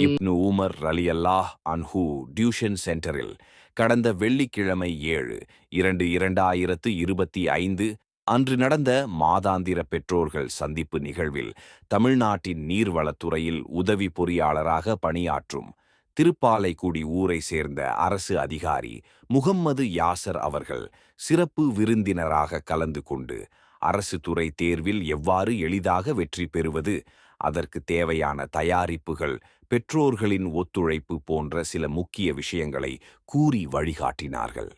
இப்னு Umar ரலியல்லாஹ் அன்ஹு tuition சென்டரில் கடந்த வெள்ளிக்கிழமை ஏழு இரண்டு இரண்டாயிரத்து இருபத்தி ஐந்து அன்று நடந்த மாதாந்திர பெற்றோர்கள் சந்திப்பு நிகழ்வில் தமிழ்நாட்டின் நீர்வளத்துறையில் உதவி பொறியாளராக பணியாற்றும் திருப்பாலைக்குடி ஊரை சேர்ந்த அரசு அதிகாரி முகம்மது யாசர் அவர்கள் சிறப்பு விருந்தினராக கலந்து கொண்டு அரசு துறை தேர்வில் எவ்வாறு எளிதாக வெற்றி பெறுவது அதற்கு தேவையான தயாரிப்புகள் பெற்றோர்களின் ஒத்துழைப்பு போன்ற சில முக்கிய விஷயங்களை கூறி வழிகாட்டினார்கள்.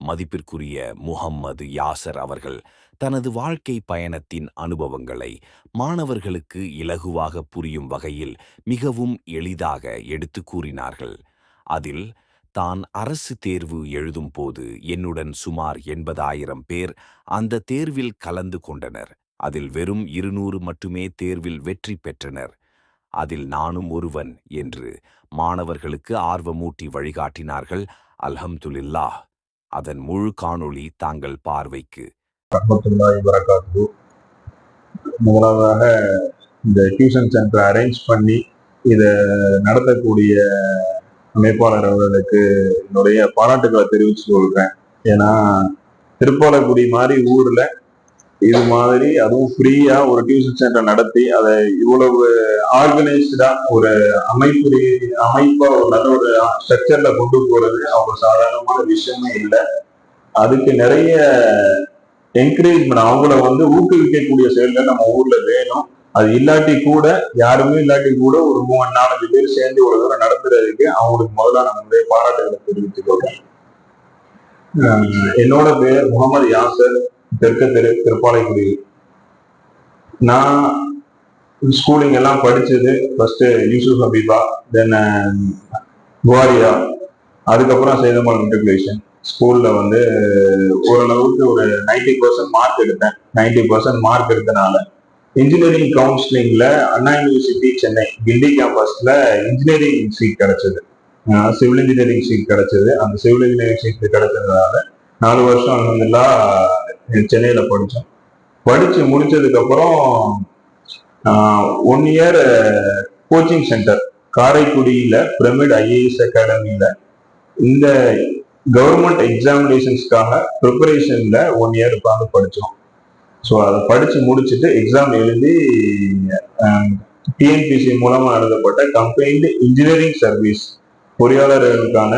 மதிப்பிற்குரிய முகம்மது யாசர் அவர்கள் தனது வாழ்க்கை பயணத்தின் அனுபவங்களை மாணவர்களுக்கு இலகுவாக புரியும் வகையில் மிகவும் எளிதாக எடுத்து கூறினார்கள். அதில் தான் அரசு தேர்வு எழுதும் போது என்னுடன் சுமார் எண்பதாயிரம் பேர் அந்த தேர்வில் கலந்து கொண்டனர். அதில் வெறும் இருநூறு மட்டுமே தேர்வில் வெற்றி பெற்றனர். அதில் நானும் ஒருவன் என்று மாணவர்களுக்கு ஆர்வமூட்டி வழிகாட்டினார்கள் அல்ஹம்துலில்லாஹ். அதன் முழு காணொளி தாங்கள் பார்வைக்கு. முதலாவதாக இந்த டியூஷன் சென்டர் அரேஞ்ச் பண்ணி இதை நடத்தக்கூடிய அமைப்பாளர் அவர்களுக்கு என்னுடைய பாராட்டுகளை தெரிவிச்சு கொள்கிறேன். ஏன்னா திருப்பாலக்குடி மாதிரி ஊர்ல இது மாதிரி அதுவும் ஃப்ரீயா ஒரு டியூஷன் சென்டர் நடத்தி அதை இவ்வளவு ஆர்கனைஸ்டா ஒரு அமைப்பு அமைப்பா ஒரு நல்ல ஒரு ஸ்ட்ரக்சர்ல கொண்டு போறது அவங்க சாதாரணமான விஷயமே இல்லை. அதுக்கு நிறைய என்கரேஜ்மெண்ட் அவங்கள வந்து ஊக்குவிக்கக்கூடிய செயல்கள் நம்ம ஊர்ல வேணும். அது இல்லாட்டி கூட யாருமே இல்லாட்டி கூட ஒரு மூணு நாலஞ்சு பேர் சேர்ந்து ஒரு தூரம் நடத்துறதுக்கு அவங்களுக்கு முதல்ல நம்மளுடைய பாராட்டுகளை தெரிவித்துக் கொள்றேன். என்னோட பேர் முகமது யாசர் தெற்கு தெரு திருப்பாலைக்குடி. நான் ஸ்கூலிங் எல்லாம் படிச்சது ஃபர்ஸ்ட் யூசுப் ஹபீபா தென் குவாரியா அதுக்கப்புறம் சேதமால் மெட்ரிகுலேஷன் ஸ்கூல்ல வந்து ஓரளவுக்கு ஒரு நைன்டி பர்சன்ட் மார்க் எடுத்தேன். நைன்டி பர்சன்ட் மார்க் எடுத்தனால. இன்ஜினியரிங் கவுன்சிலிங்ல அண்ணா யூனிவர்சிட்டி சென்னை கிண்டி கேம்பஸ்ல இன்ஜினியரிங் சீட் கிடைச்சது. சிவில் இன்ஜினியரிங் சீட் கிடைச்சது. அந்த சிவில் இன்ஜினியரிங் சீட் கிடைச்சதுனால நாலு வருஷம் அங்கெல்லாம் சென்னையில படித்தோம் படிச்சு முடிச்சதுக்கு அப்புறம் ஒன் இயர் கோச்சிங் சென்டர் காரைக்குடியில பிரமிட் ஐஏஎஸ் அகாடமியில இந்த கவர்மெண்ட் எக்ஸாமினேஷன்ஸ்க்காக ப்ரிப்பரேஷன்ல ஒன் இயர் உட்காந்து படித்தோம் ஸோ அதை படிச்சு முடிச்சுட்டு எக்ஸாம் எழுதி um, டிஎன்பிசி மூலமா எழுதப்பட்ட கம்பைன்டு இன்ஜினியரிங் சர்வீஸ் பொறியாளர்களுக்கான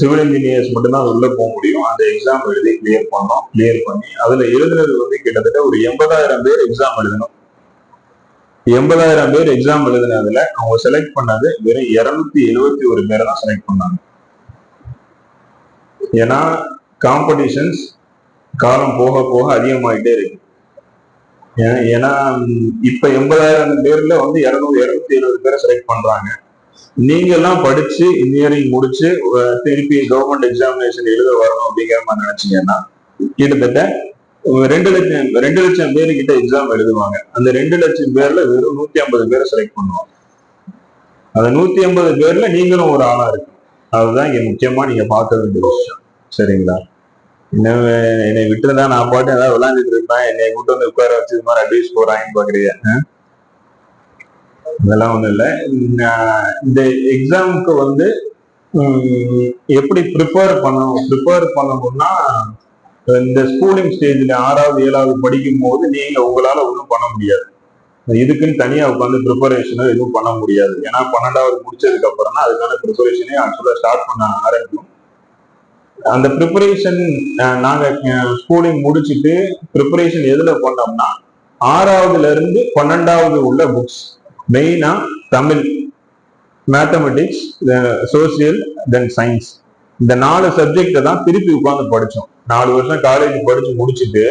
சிவில் இன்ஜினியர்ஸ் மட்டும்தான் உள்ள போக முடியும். அந்த எக்ஸாம் எழுதி கிளியர் பண்ணோம். கிளியர் பண்ணி அதுல எழுதுனது வந்து கிட்டத்தட்ட ஒரு எண்பதாயிரம் பேர் எக்ஸாம் எழுதணும். எண்பதாயிரம் பேர் எக்ஸாம் எழுதுனதுல அவங்க செலக்ட் பண்ணது வெறும் இருநூத்தி எழுபத்தி ஒரு பேரை தான் செலக்ட் பண்ணாங்க. ஏன்னா காம்படிஷன்ஸ் காலம் போக போக அதிகமாயிட்டே இருக்கு. ஏன்- ஏன்னா இப்ப எண்பதாயிரம் பேர்ல வந்து இருநூறு இருநூத்தி எழுபது பேரை செலக்ட் பண்றாங்க. நீங்க எல்லாம் படிச்சு இன்ஜினியரிங் முடிச்சு திருப்பி கவர்மெண்ட் எக்ஸாமினேஷன் எழுத வரணும் அப்படிங்கிற மாதிரி நினைச்சீங்கன்னா கிட்டத்தட்ட ரெண்டு லட்சம் ரெண்டு லட்சம் பேரு கிட்ட எக்ஸாம் எழுதுவாங்க. அந்த ரெண்டு லட்சம் பேர்ல வெறும் நூத்தி ஐம்பது பேரை செலக்ட் பண்ணுவாங்க. அந்த நூத்தி ஐம்பது பேர்ல நீங்களும் ஒரு ஆளா இருக்கு அதுதான் இங்க முக்கியமா நீங்க பார்க்க வேண்டிய விஷயம். சரிங்களா? என்ன என்னை விட்டுருந்தா நான் பாட்டு ஏதாவது விளையாண்டுட்டு இருப்பேன். என்னை கூட்டு வந்து உட்கார வச்சு இது மாதிரி அட்வைஸ் போறாங்கன்னு பாக்குறீங்க. அதெல்லாம் ஒண்ணும் இல்லை. இந்த எக்ஸாமுக்கு வந்து எப்படி ப்ரிப்பேர் பண்ணணும்? ப்ரிப்பேர் பண்ணணும்னா இந்த ஸ்கூலிங் ஸ்டேஜ்ல ஆறாவது ஏழாவது படிக்கும் போது நீங்க உங்களால ஒன்றும் பண்ண முடியாது. இதுக்குன்னு தனியா உட்காந்து ப்ரிப்பரேஷனோ எதுவும் பண்ண முடியாது. ஏன்னா பன்னெண்டாவது முடிச்சதுக்கு அப்புறம் தான் அதுக்கான ப்ரிப்பரேஷனே ஆக்சுவலா ஸ்டார்ட் பண்ண ஆரம்பிக்கும். அந்த ப்ரிப்பரேஷன் நாங்க ஸ்கூலிங் முடிச்சுட்டு ப்ரிப்பரேஷன் எதுல பண்ணோம்னா ஆறாவதுல இருந்து பன்னெண்டாவது உள்ள புக்ஸ் மெயினா Tamil mathematics social then science இந்த நாலு சப்ஜெக்டை தான் திருப்பி உட்காந்து படித்தோம் நாலு வருஷம் காலேஜ் படிச்சு முடிச்சுட்டு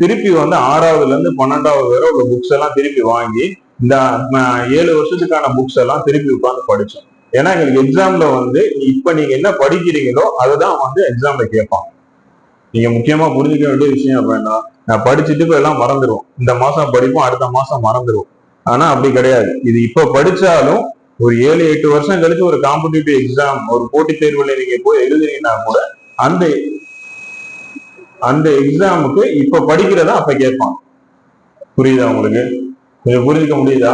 திருப்பி வந்து ஆறாவதுல இருந்து பன்னெண்டாவது வரை உள்ள புக்ஸ் எல்லாம் திருப்பி வாங்கி இந்த ஏழு வருஷத்துக்கான புக்ஸ் எல்லாம் திருப்பி உட்காந்து படித்தோம் ஏன்னா எங்களுக்கு எக்ஸாம்ல வந்து இப்ப நீங்க என்ன படிக்கிறீங்களோ அதுதான் வந்து எக்ஸாம்ல கேட்பான். நீங்க முக்கியமா புரிஞ்சுக்க வேண்டிய விஷயம் அப்படின்னா நான் படிச்சுட்டு போய் எல்லாம் மறந்துடுவோம் இந்த மாசம் படிப்போம் அடுத்த மாசம் மறந்துடுவோம் ஆனா அப்படி கிடையாது. இது இப்ப படிச்சாலும் ஒரு ஏழு எட்டு வருஷம் கழிச்சு ஒரு காம்படிட்டிவ் எக்ஸாம் ஒரு போட்டித் தேர்வுல நீங்க போய் எழுதுறீங்கன்னா கூட அந்த அந்த எக்ஸாமுக்கு இப்ப படிக்கிறதா அப்ப கேட்பாங்க புரியுதா உங்களுக்கு? கொஞ்சம் புரிஞ்சுக்க முடியுதா?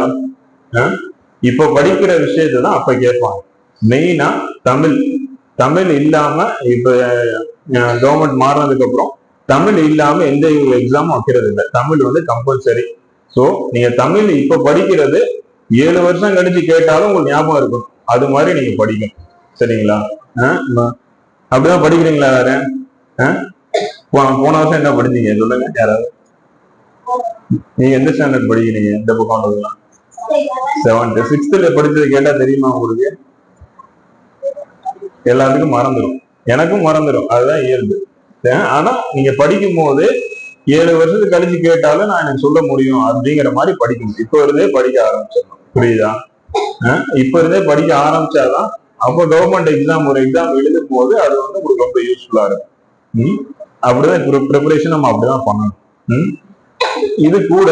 ஆஹ் இப்ப படிக்கிற விஷயத்தை தான் அப்ப கேட்பாங்க. மெயினா தமிழ். தமிழ் இல்லாம இப்ப கவர்மெண்ட் மாறினதுக்கு அப்புறம் தமிழ் இல்லாம எந்த எக்ஸாமும் வைக்கிறது இல்லை. தமிழ் வந்து கம்பல்சரி சோ நீங்க தமிழ் இப்ப படிக்கிறது ஏழு வருஷம் கழிச்சு கேட்டாலும் உங்களுக்கு ஞாபகம் இருக்கும். அது மாதிரி நீங்க படிக்கணும். சரிங்களா? அப்படிதான் படிக்கிறீங்களா வேற? ஆ? போன வருஷம் என்ன படிச்சீங்க? சொல்லுங்க யாராவது. நீங்க எந்த ஸ்டாண்டர்ட் படிக்கிறீங்க? இந்த பக்கம் செவன்த் சிக்ஸ்த்ல படிச்சது கேட்டா தெரியுமா உங்களுக்கு? எல்லாத்துக்கும் மறந்துடும் எனக்கும் மறந்துடும் அதுதான் இயல்பு. ஆனா நீங்க படிக்கும் போது ஏழு வருஷத்துக்கு கழிச்சு கேட்டாலும் நான் எனக்கு சொல்ல முடியும் அப்படிங்கிற மாதிரி படிக்கணும். இப்ப இருந்தே படிக்க ஆரம்பிச்சிடணும். புரியுதா? இப்ப இருந்தே படிக்க ஆரம்பிச்சாதான் அப்போ கவர்மெண்ட் எக்ஸாம் ஒரு எக்ஸாம் எழுதும் போது அது வந்து உங்களுக்கு ரொம்ப யூஸ்ஃபுல்லா இருக்கும். உம் அப்படிதான் ப்ரிப்பரேஷன் நம்ம அப்படிதான் பண்ணணும். உம் இது கூட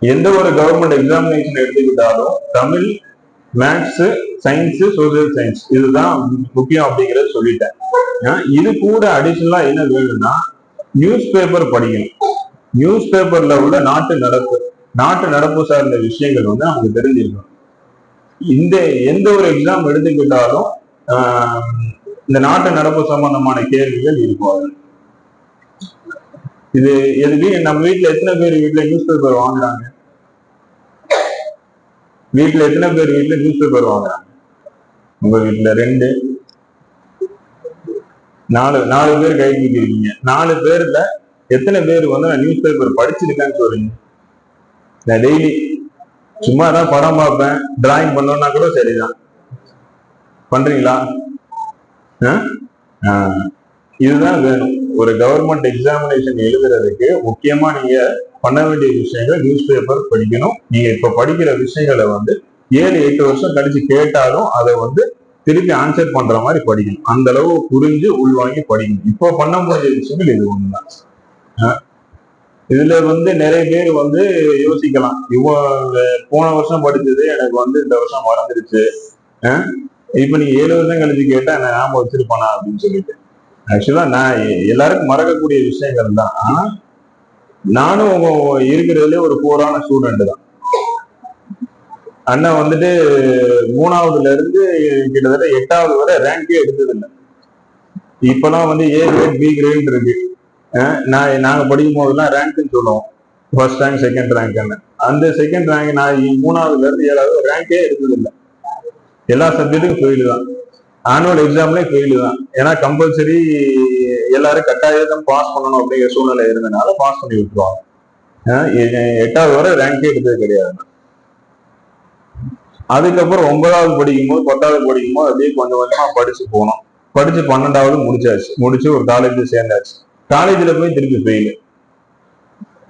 எந்த ஒரு கவர்மெண்ட் எக்ஸாமினேஷன் எடுத்துக்கிட்டாலும் Tamil maths science social science இதுதான் முக்கியம் அப்படிங்கறத சொல்லிட்டேன். இது கூட அடிஷனலா என்ன வேணும்னா நியூஸ் பேப்பர் படிக்கணும். நியூஸ் பேப்பர்ல உள்ள நாட்டு நடப்பு நாட்டு நடப்பு சார்ந்த விஷயங்கள் வந்து நமக்கு தெரிஞ்சிருக்கணும் இந்த எந்த ஒரு எக்ஸாம் எடுத்துக்கிட்டாலும் ஆஹ் இந்த நாட்டு நடப்பு சம்பந்தமான கேள்விகள் இருக்கும் இது எதுக்கு? நம்ம வீட்டுல எத்தனை பேர் வீட்டுல நியூஸ் பேப்பர் வாங்குறாங்க? வீட்டுல எத்தனை பேர் வீட்டுல நியூஸ் பேப்பர் வாங்குறாங்க? உங்க வீட்டுல ரெண்டு. நாலு நாலு பேர் கை கூட்டிருக்கீங்க. நாலு பேர்ல எத்தனை பேர் வந்து நான் நியூஸ் பேப்பர் படிச்சிருக்கேன்னு சொல்றீங்க? நான் டெய்லி சும்மா தான் படம் பார்ப்பேன். டிராயிங் பண்ணோம்னா கூட சரிதான். பண்றீங்களா? ஆ? இதுதான் வேணும். ஒரு கவர்மெண்ட் எக்ஸாமினேஷன் எழுதுறதுக்கு முக்கியமா நீங்க பண்ண வேண்டிய விஷயங்கள் நியூஸ் பேப்பர் படிக்கணும். நீங்க இப்ப படிக்கிற விஷயங்களை வந்து ஏழு எட்டு வருஷம் கழிச்சு கேட்டாலும் அதை வந்து திருப்பி ஆன்சர் பண்ற மாதிரி படிக்கணும். அந்த அளவு புரிஞ்சு உள்வாங்கி படிக்கணும். இப்போ பண்ண முடிஞ்ச விஷயங்கள் இது ஒண்ணுதான். இதுல வந்து நிறைய பேர் வந்து யோசிக்கலாம். இவ்வளோ போன வருஷம் படிச்சது எனக்கு வந்து இந்த வருஷம் மறந்துடுச்சு இப்ப நீங்க ஏழு வருஷம் கழிச்சு கேட்டா என்ன ஞாபகம் வச்சிருப்பானா அப்படின்னு சொல்லிட்டு. ஆக்சுவலா நான் எல்லாருக்கும் மறக்கக்கூடிய விஷயங்கள் தான். நானும் உங்க இருக்கிறதுல ஒரு போரான ஸ்டூடெண்ட் தான். அண்ணன் வந்துட்டு மூணாவதுல இருந்து கிட்டத்தட்ட எட்டாவது வரை ரேங்கே எடுத்தது இல்லை இப்பெல்லாம் வந்து ஏ கிரேட் பி கிரேட் இருக்கு. அஹ் நான் நாங்க படிக்கும் போதெல்லாம் ரேங்க்னு சொல்லுவோம். ஃபர்ஸ்ட் ரேங்க் செகண்ட் ரேங்க்னு அந்த செகண்ட் ரேங்க் நான் மூணாவதுல இருந்து ஏழாவது ரேங்கே எடுத்தது இல்லை எல்லா சப்ஜெக்ட்டுக்கும் ஃபெயில் தான். ஆனுவல் எக்ஸாம்லயும் ஃபெயிலு தான். ஏன்னா கம்பல்சரி எல்லாரும் கட்டாயம் பாஸ் பண்ணணும் அப்படிங்கிற சூழ்நிலை இருந்தனால பாஸ் பண்ணி விட்டுருவாங்க. எட்டாவது வரை ரேங்கே எடுத்தது கிடையாது. அதுக்கப்புறம் ஒன்பதாவது படிக்கும் போது பத்தாவது படிக்கும் போது அப்படியே கொஞ்சம் கொஞ்சமா படிச்சு போனோம். படிச்சு பன்னெண்டாவது முடிச்சாச்சு. முடிச்சு ஒரு காலேஜ்ல சேர்ந்தாச்சு. காலேஜ்ல போய் திருப்பி ஃபெயில்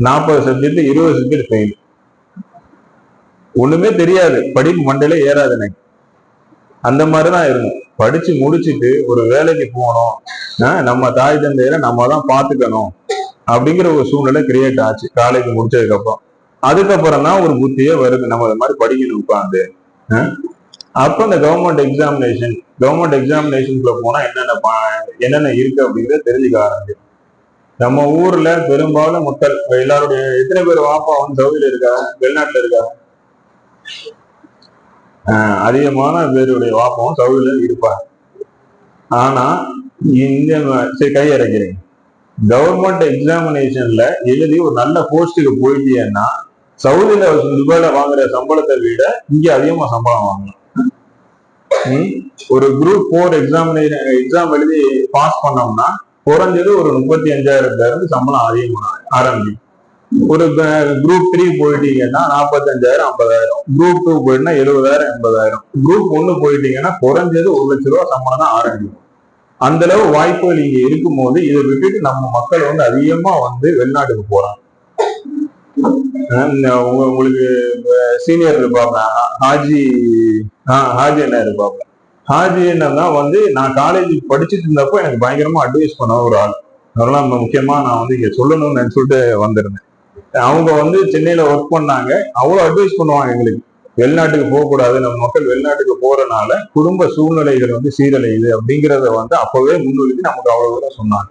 நாற்பது சப்ஜெக்ட் இருபது சப்ஜெக்ட் ஃபெயில் ஒண்ணுமே தெரியாது. படிப்பு மண்டையில ஏறாது எனக்கு. அந்த மாதிரிதான் இருக்கும் படிச்சு முடிச்சுட்டு ஒரு வேலைக்கு போகணும். ஆஹ் நம்ம தாய் தந்தையரை நம்ம தான் பாத்துக்கணும் அப்படிங்கிற ஒரு சூழ்நிலை கிரியேட் ஆச்சு. காலேஜ் முடிச்சதுக்கு அப்புறம். அதுக்கப்புறம் தான் ஒரு புத்தியே வருது. நம்ம அது மாதிரி படிக்கணும் உட்காந்து அப்போ இந்த கவர்மெண்ட் எக்ஸாமினேஷன் கவர்மெண்ட் எக்ஸாமினேஷனுக்குள்ள போனா என்னென்ன என்னென்ன இருக்கு அப்படிங்கறத தெரிஞ்சுக்க ஆரம்பிச்சு. நம்ம ஊர்ல பெரும்பாலும் மக்கள் எல்லாருடைய எத்தனை பேர் வாப்பா வந்து சவுதியில இருக்காங்க வெளிநாட்டுல இருக்காங்க? அதிகமான பேருடைய வாப்பம் சவுதியில இருப்பாங்க. ஆனா இந்த சரி கை இறக்கிறீங்க கவர்மெண்ட் எக்ஸாமினேஷன்ல எழுதி ஒரு நல்ல போஸ்ட்டுக்கு போயிட்டீங்கன்னா சவுதியில துபாயில வாங்குற சம்பளத்தை விட இங்க அதிகமா சம்பளம் வாங்கலாம். ஒரு குரூப் போர் எக்ஸாமினேஷன் எக்ஸாம் எழுதி பாஸ் பண்ணோம்னா குறைஞ்சது ஒரு முப்பத்தி அஞ்சாயிரத்துல இருந்து சம்பளம் அதிகமாக ஆரம்பிக்கும். ஒரு குரூப் த்ரீ போயிட்டீங்கன்னா நாற்பத்தஞ்சாயிரம் ஐம்பதாயிரம். குரூப் டூ போயிட்டுனா எழுபதாயிரம் எண்பதாயிரம். குரூப் ஒன்னு போயிட்டீங்கன்னா குறைஞ்சது ஒரு லட்ச ரூபா சம்பளம் தான் ஆரம்பிக்கும். அந்த அளவு வாய்ப்புகள் இங்க இருக்கும்போது இதை விட்டுட்டு நம்ம மக்கள் வந்து அதிகமா வந்து வெளிநாட்டுக்கு போறாங்க. அஹ் உங்களுக்கு சீனியர் இருப்பாங்க ஹாஜி ஆஹ் ஹாஜி என்ன இருப்பாங்க ஹாஜி என்ன தான் வந்து நான் காலேஜ் படிச்சுட்டு இருந்தப்போ எனக்கு பயங்கரமா அட்வைஸ் பண்ண ஒரு ஆள். அதெல்லாம் நம்ம முக்கியமா நான் வந்து இங்க சொல்லணும்னு சொல்லிட்டு வந்திருந்தேன். அவங்க வந்து சென்னையில ஒர்க் பண்ணாங்க. அவ்வளவு அட்வைஸ் பண்ணுவாங்க எங்களுக்கு. வெளிநாட்டுக்கு போகக்கூடாது நம்ம மக்கள் வெளிநாட்டுக்கு போறனால குடும்ப சூழ்நிலைகள் வந்து சீரழியுது அப்படிங்கிறத வந்து அப்பவே முன்னிறுத்தி நமக்கு அவ்வளவு தூரம் சொன்னாங்க.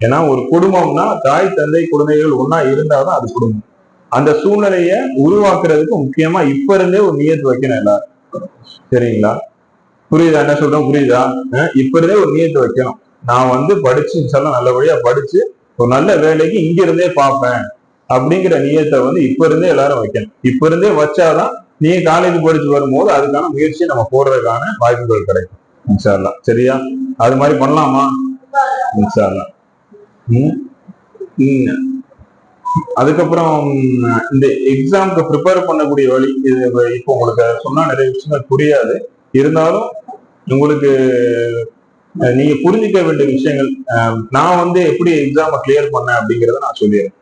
ஏன்னா ஒரு குடும்பம்னா தாய் தந்தை குழந்தைகள் ஒன்னா இருந்தாதான் அது குடும்பம். அந்த சூழ்நிலைய உருவாக்குறதுக்கு முக்கியமா இப்ப இருந்தே ஒரு நியத்து வைக்கணும் எல்லாரும். சரிங்களா? புரியுதா? என்ன சொல்றோம்? புரியுதா? இப்ப இருந்தே ஒரு நியத்து வைக்கணும். நான் வந்து படிச்சு சொல்ல நல்லபடியா படிச்சு ஒரு நல்ல வேலைக்கு இங்க இருந்தே பார்ப்பேன். அப்படிங்கிற நியத்தை வந்து இப்ப இருந்தே எல்லாரும் வைக்கணும். இப்ப இருந்தே வச்சாதான் நீங்க காலேஜ் படிச்சு வரும்போது அதுக்கான முயற்சியை நம்ம போடுறதுக்கான வாய்ப்புகள் கிடைக்கும். இன்ஷால்லா சரியா? அது மாதிரி பண்ணலாமா? இன்ஷால்லா ம்? ம். அதுக்கப்புறம் இந்த எக்ஸாம்க்கு ப்ரிப்பேர் பண்ணக்கூடிய வழி இது இப்ப- இப்போ உங்களுக்கு சொன்னா நிறைய விஷயங்கள் புரியாது. இருந்தாலும் உங்களுக்கு நீங்க புரிஞ்சுக்க வேண்டிய விஷயங்கள் நான் வந்து எப்படி எக்ஸாமை கிளியர் பண்ணேன் அப்படிங்கறத நான் சொல்லிடுறேன்.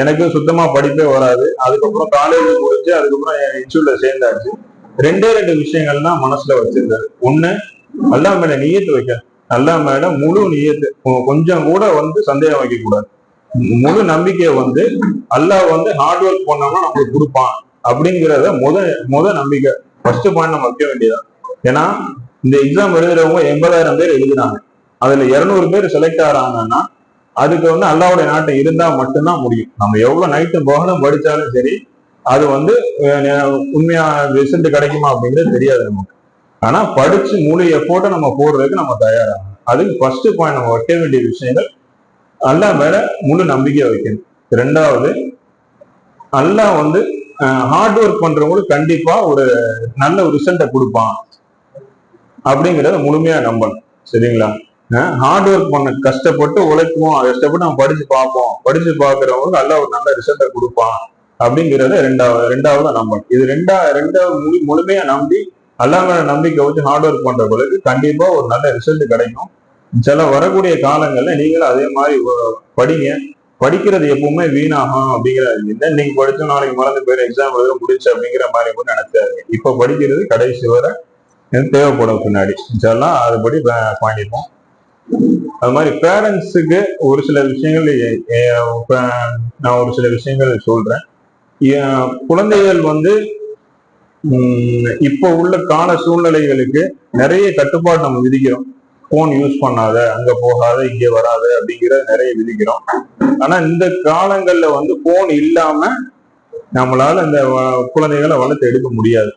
எனக்கு சுத்தமா படிப்பே வராது. அதுக்கப்புறம் காலேஜ் முடிச்சு அதுக்கப்புறம் இன்ஸ்டியூட்ல சேர்ந்தாச்சு. ரெண்டே ரெண்டு விஷயங்கள் தான் மனசுல வச்சிருந்தாரு ஒண்ணு அல்லா மேல நியத்து வைக்க. அல்லா மேல முழு நியத்து. கொஞ்சம் கூட வந்து சந்தேகம் வைக்க கூடாது முழு நம்பிக்கையை வந்து அல்லாஹ் வந்து ஹார்ட் ஒர்க் பண்ணோம்னா நம்மளுக்கு கொடுப்பான். அப்படிங்கிறத முத முத நம்பிக்கை. ஃபர்ஸ்ட் பாயிண்ட் நம்ம வைக்க வேண்டியதான் ஏன்னா இந்த எக்ஸாம் எழுதுறவங்க எண்பதாயிரம் பேர் எழுதுனாங்க அதுல இருநூறு பேர் செலக்ட் ஆறாங்கன்னா அதுக்கு வந்து அல்லாவுடைய நாட்டை இருந்தா மட்டும்தான் முடியும். நம்ம எவ்வளவு நைட்டு பகலும் படிச்சாலும் சரி அது வந்து உண்மையா ரிசல்ட் கிடைக்குமா அப்படிங்கிறது தெரியாது நமக்கு. ஆனா படிச்சு முழு எஃபோர்ட்டை நம்ம போடுறதுக்கு நம்ம தயாராகணும். அதுக்கு ஃபர்ஸ்ட் பாயிண்ட் நம்ம வைக்க வேண்டிய விஷயங்கள் அல்லாஹ் மேல முழு நம்பிக்கை வைக்கணும். ரெண்டாவது அல்லா வந்து ஹார்ட் ஒர்க் பண்றவங்களுக்கு கண்டிப்பா ஒரு நல்ல ரிசல்ட்டை கொடுப்பான். அப்படிங்கிறத முழுமையா நம்பணும். சரிங்களா? ஹார்ட் ஒர்க் பண்ண கஷ்டப்பட்டு உழைக்குவோம் கஷ்டப்பட்டு நம்ம படிச்சு பார்ப்போம். படிச்சு பார்க்கறவங்களுக்கு நல்ல ஒரு நல்ல ரிசல்ட்டை கொடுப்பான். அப்படிங்கிறத ரெண்டாவது ரெண்டாவது நம்பணும். இது ரெண்டா ரெண்டாவது முழு முழுமையா நம்பி அல்லாமல் நம்பிக்கை வச்சு ஹார்ட் ஒர்க் பண்றவங்களுக்கு கண்டிப்பா ஒரு நல்ல ரிசல்ட் கிடைக்கும். சில வரக்கூடிய காலங்கள்ல நீங்களும் அதே மாதிரி படிங்க. படிக்கிறது எப்பவுமே வீணாகும் அப்படிங்கிறது இல்லை இன்னைக்கு படிச்சோம் நாளைக்கு மறந்து போயிரு எக்ஸாம் எழுத முடிச்சு அப்படிங்கிற மாதிரி கூட நினைச்சாரு இப்ப படிக்கிறது கடைசி வரை எனக்கு தேவைப்படும் பின்னாடி. இதெல்லாம் அதுபடி ப- பண்ணிப்போம். அது மாதிரி பேரண்ட்ஸுக்கு ஒரு சில விஷயங்கள் நான் ஒரு சில விஷயங்கள் சொல்றேன். குழந்தைகள் வந்து உம், இப்போ உள்ள கால சூழ்நிலைகளுக்கு நிறைய கட்டுப்பாடு நம்ம விதிக்கிறோம். போன் யூஸ் பண்ணாத அங்க போகாத இங்க வராத அப்படிங்கிற நிறைய விதிக்கிறோம். ஆனா இந்த காலங்கள்ல வந்து போன் இல்லாம நம்மளால இந்த குழந்தைகளை வளர்த்து எடுக்க முடியாது.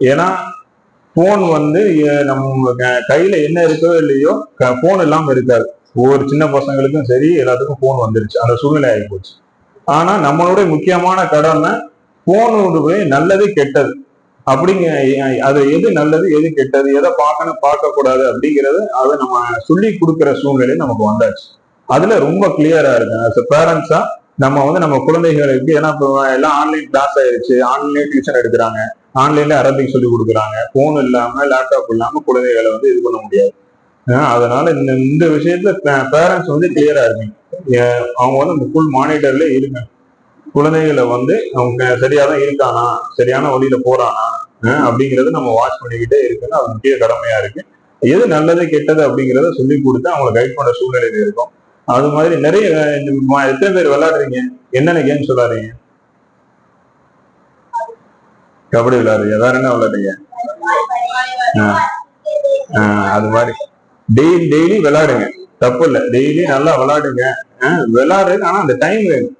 ஏன்னா போன் வந்து நம்ம கையில என்ன இருக்கோ இல்லையோ போன் இல்லாம இருக்காது. ஒவ்வொரு சின்ன பசங்களுக்கும் சரி எல்லாத்துக்கும் போன் வந்துருச்சு. அந்த சூழ்நிலை ஆகி போச்சு ஆனா நம்மளுடைய முக்கியமான கடமை போனுடைய நல்லது கெட்டது. அப்படிங்க அது எது நல்லது எது கெட்டது எதை பார்க்கணும் பார்க்க கூடாது அப்படிங்கறது அதை நம்ம சொல்லி கொடுக்குற சூழ்நிலை நமக்கு வந்தாச்சு. அதுல ரொம்ப கிளியரா இருக்கு. அஸ் a பேரண்ட்ஸா நம்ம வந்து நம்ம குழந்தைகளுக்கு ஏன்னா இப்போ எல்லாம் ஆன்லைன் கிளாஸ் ஆயிருச்சு. ஆன்லைன் டியூஷன் எடுக்கிறாங்க. ஆன்லைன்ல அரபிக் சொல்லி கொடுக்குறாங்க. போன் இல்லாம லேப்டாப் இல்லாம குழந்தைகளை வந்து இது பண்ண முடியாது. அதனால இந்த இந்த விஷயத்துல பேரண்ட்ஸ் வந்து கிளியரா இருக்கீங்க அவங்க வந்து ஃபுல் மானிட்டர்ல இருங்க. குழந்தைகளை வந்து அவங்க சரியா தான் இருக்கானா? சரியான வழியில போறானா? அப்படிங்கறத நம்ம வாட்ச் பண்ணிக்கிட்டே இருக்குன்னு அது முக்கிய கடமையா இருக்கு. எது நல்லது கெட்டது அப்படிங்கிறத சொல்லி கொடுத்து அவங்களை கைட் பண்ற சூழ்நிலையில இருக்கும். அது மாதிரி நிறைய எத்தனை பேர் விளையாடுறீங்க? என்னென்ன கேம் சொல்லாதீங்க கபடி விளையாடுறீங்க வேற என்ன விளையாடுறீங்க? அது மாதிரி. டெய்லி டெய்லி விளையாடுங்க. தப்பு இல்லை. டெய்லி நல்லா விளையாடுங்க. ஆஹ் விளையாடுறதுக்கு ஆனா அந்த டைம் வேணும்.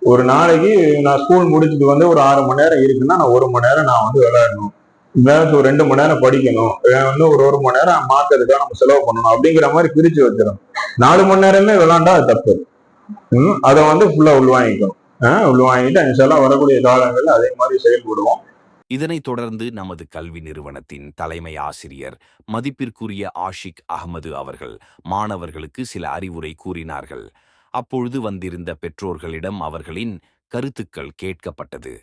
ஒரு நாளைக்கு நான் ஸ்கூல் முடிச்சுட்டு வந்து ஒரு ஆறு மணி நேரம் இருக்குன்னா நான் ஒரு மணி நேரம் நான் வந்து விளையாடணும். வேற ஒரு ரெண்டு மணி நேரம் படிக்கணும். வந்து ஒரு ஒரு மணி நேரம் மாத்துறதுக்காக நம்ம செலவு பண்ணணும். அப்படிங்கிற மாதிரி பிரிச்சு வச்சிடும் நாலு மணி நேரமே விளாண்டா அது தப்பு. ம், அதை வந்து ஃபுல்லா உள்வாங்கிக்கணும். ஆஹ் உள்வாங்கிட்டு இன்ஷால்லாம் வரக்கூடிய காலங்கள்ல அதே மாதிரி செயல்படுவோம். இதனைத் தொடர்ந்து நமது கல்வி நிறுவனத்தின் தலைமை ஆசிரியர் மதிப்பிற்குரிய ஆஷிக் அகமது அவர்கள் மாணவர்களுக்கு சில அறிவுரை கூறினார்கள். அப்பொழுது வந்திருந்த பெற்றோர்களிடம் அவர்களின் கருத்துக்கள் கேட்கப்பட்டது.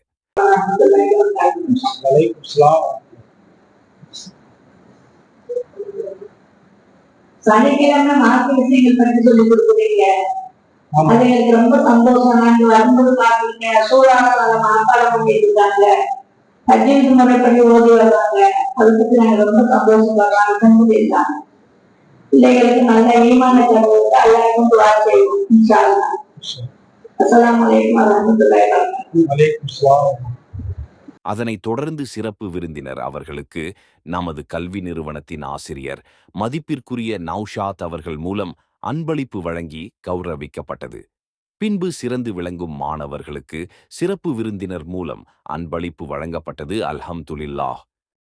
சனிக்கிழமை மார்க்க விஷயங்கள் பற்றி சொல்லி கொடுக்குறீங்க. ஆமா. அது எனக்கு ரொம்ப சந்தோஷம். நாங்க வரும்போது பாக்குறீங்க மனப்பாடம் பண்ணிட்டு இருக்காங்க அஜித் முறைப்படி ஓடி வர்றாங்க அதை பத்தி நாங்க ரொம்ப சந்தோஷப்படுறோம் அல்ஹம்துலில்லாஹ் பிள்ளைகளுக்கு நல்ல ஈமான கருவுக்கு எல்லாருக்கும் துவா செய்வோம் இன்ஷா அல்லாஹ் அஸ்ஸலாமு அலைக்கும் வரஹ்மத்துல்லாஹி வபரகாத்துஹு வலைக்கும் அதனைத் தொடர்ந்து சிறப்பு விருந்தினர் அவர்களுக்கு நமது கல்வி நிறுவனத்தின் ஆசிரியர் மதிப்பிற்குரிய நௌஷாத் அவர்கள் மூலம் அன்பளிப்பு வழங்கி கௌரவிக்கப்பட்டது. பின்பு சிறந்து விளங்கும் மாணவர்களுக்கு சிறப்பு விருந்தினர் மூலம் அன்பளிப்பு வழங்கப்பட்டது அல்ஹம்துலில்லாஹ்.